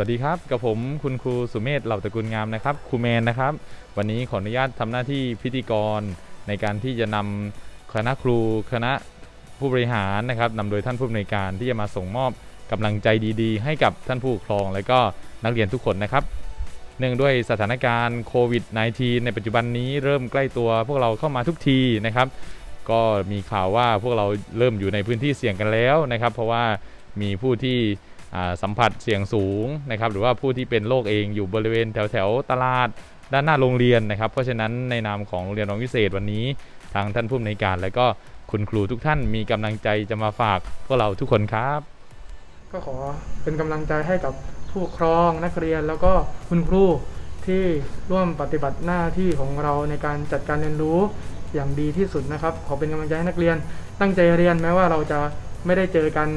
สวัสดีครับกับผมคุณครูสุเมธเหล่าตระกูลงามนะครับครูแมนนะครับ วันนี้ขออนุญาตทำหน้าที่พิธีกรในการที่จะนำคณะครูคณะผู้บริหารนะครับนำโดยท่านผู้อำนวยการที่จะมาส่งมอบกำลังใจดีๆ ให้กับท่านผู้ปกครอง และก็นักเรียนทุกคนนะครับ เนื่องด้วยสถานการณ์โควิด -19 ในปัจจุบันนี้เริ่มใกล้ตัวพวกเราเข้ามาทุกทีนะครับ ก็มีข่าวว่าพวกเราเริ่มอยู่ในพื้นที่เสี่ยงกันแล้วนะครับ เพราะว่ามีผู้ที่ สัมผัสเสี่ยงสูงนะครับหรือว่าผู้ที่เป็นโรคเองอยู่บริเวณแถวแถวตลาดด้านหน้าโรงเรียนนะครับ เพราะฉะนั้นในนามของโรงเรียนรองวิเศษวันนี้ ทางท่านผู้อำนวยการ และก็คุณครูทุกท่านมีกำลังใจจะมาฝากพวกเราทุกคนครับ ก็ขอเป็นกำลังใจให้กับผู้ครองนักเรียนแล้วก็คุณครูที่ร่วมปฏิบัติหน้าที่ของเราในการจัดการเรียนรู้อย่างดีที่สุดนะครับ ขอเป็นกำลังใจให้นักเรียน ตั้งใจเรียนแม้ว่าเราจะไม่ได้เจอกัน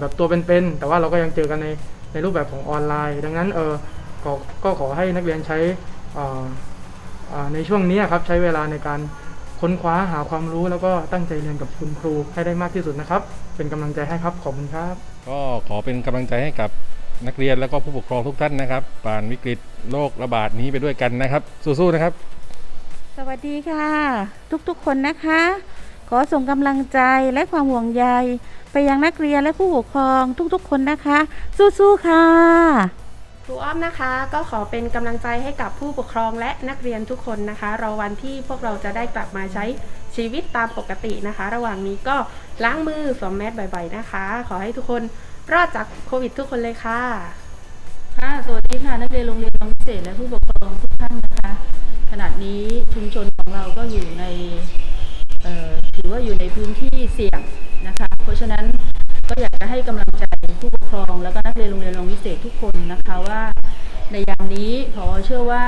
แบบตัวเป็นๆแต่ว่าเราก็ยังเจอกันในในรูปแบบของออนไลน์ ดังนั้นเออก็ก็ขอให้นักเรียนใช้เอ่อเอ่อในช่วงนี้ครับใช้เวลาในการค้นคว้าหาความรู้แล้วก็ตั้งใจเรียนกับคุณครูให้ได้มากที่สุดนะครับ เป็นกำลังใจให้ครับขอบคุณครับ ก็ขอเป็นกำลังใจให้กับนักเรียนแล้วก็ผู้ปกครองทุกท่านนะครับผ่านวิกฤตโรคระบาดนี้ไปด้วยกันนะครับ สู้ๆนะครับ สวัสดีค่ะ ทุกๆคนนะคะ ขอส่งกำลังใจและความห่วงใย ไปยังนักเรียนและผู้ปกครองทุกๆ คนนะคะ สู้ๆค่ะครูอ้อมนะคะ ก็ขอเป็นกำลังใจให้กับผู้ปกครองและนักเรียนทุกคนนะคะ รอวันที่พวกเราจะได้กลับมาใช้ชีวิตตามปกตินะคะ ระหว่างนี้ก็ล้างมือสวมแมสบ่อยๆนะคะ ขอให้ทุกคนรอดจากโควิดทุกคนเลยค่ะ ค่ะ สวัสดีค่ะ นักเรียนโรงเรียนรองพิเศษและผู้ปกครองทุกท่านนะคะ ขณะนี้ชุมชนของเราก็อยู่ใน รือว่าอยู่ในพื้นที่เสี่ยงนะคะ เพราะฉะนั้นก็อยากจะให้กำลังใจผู้ปกครอง แล้วก็นักเรียนโรงเรียนรองพิเศษทุกคนนะคะว่า ในยามนี้พอเชื่อว่า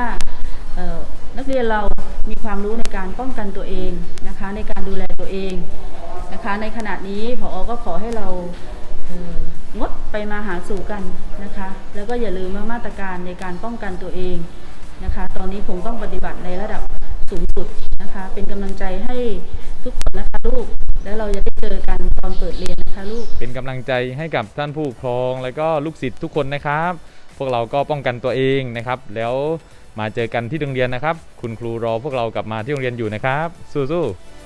นักเรียนเรามีความรู้ในการป้องกันตัวเองนะคะ ในการดูแลตัวเองนะคะ ในขณะนี้พอก็ขอให้เรางดไปมาหาสู่กันนะคะ แล้วก็อย่าลืมว่ามาตรการในการป้องกันตัวเองนะคะ ตอนนี้คงต้องปฏิบัติในระดับ สุดนะคะ เป็นกำลังใจให้ทุกคนนะคะลูก แล้วเราจะได้เจอกันตอนเปิดเรียนนะคะลูก เป็นกำลังใจให้กับท่านผู้ปกครอง และก็ลูกศิษย์ทุกคนนะครับ พวกเราก็ป้องกันตัวเองนะครับ แล้วมาเจอกันที่โรงเรียนนะครับ คุณครูรอพวกเรากลับมาที่โรงเรียนอยู่นะครับ สู้ๆ